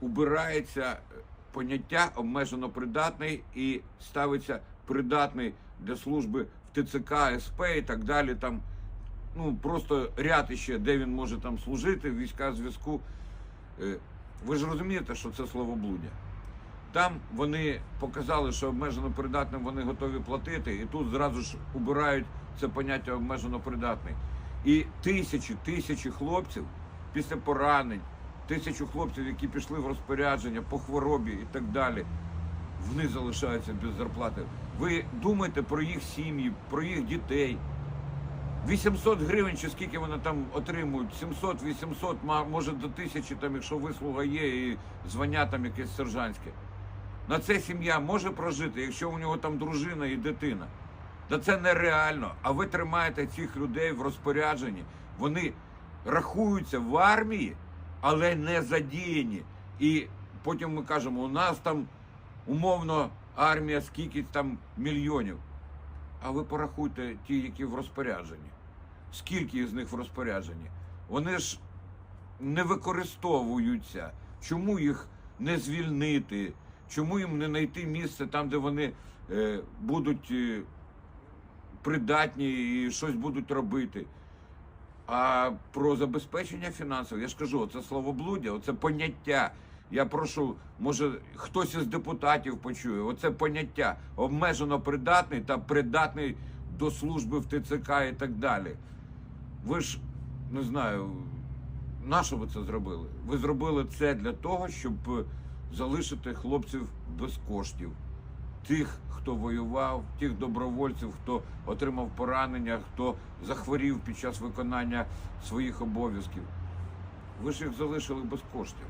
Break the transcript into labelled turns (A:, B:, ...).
A: убирається е, поняття обмежено придатний і ставиться придатний для служби в ТЦК, СП і так далі. Там ну просто ряд іще, де він може там служити, війська зв'язку. Е, Ви ж розумієте, що це словоблудя. Там вони показали, що обмежено придатним вони готові платити, і тут зразу ж убирають це поняття обмежено придатний. І тисячі, тисячі хлопців після поранень, тисячу хлопців, які пішли в розпорядження по хворобі і так далі, вони залишаються без зарплати. Ви думаєте про їх сім'ї, про їх дітей. 800 гривень, чи скільки вони там отримують, 700, 800, може до тисячі, там, якщо вислуга є і звання там якесь сержантське. На це сім'я може прожити, якщо у нього там дружина і дитина. Та це нереально. А ви тримаєте цих людей в розпорядженні. Вони рахуються в армії, але не задіяні. І потім ми кажемо, у нас там умовно армія скільки там мільйонів. А ви порахуйте ті, які в розпорядженні. Скільки з них в розпорядженні? Вони ж не використовуються. Чому їх не звільнити? Чому їм не знайти місце там, де вони е, будуть е, придатні і щось будуть робити? А про забезпечення фінансове, я ж кажу, це словоблудя, оце поняття. Я прошу, може, хтось із депутатів почує. Оце поняття обмежено придатний та придатний до служби в ТЦК і так далі. Ви ж не знаю, на що ви це зробили? Ви зробили це для того, щоб залишити хлопців без коштів. Тих, хто воював, тих добровольців, хто отримав поранення, хто захворів під час виконання своїх обов'язків. Ви ж їх залишили без коштів.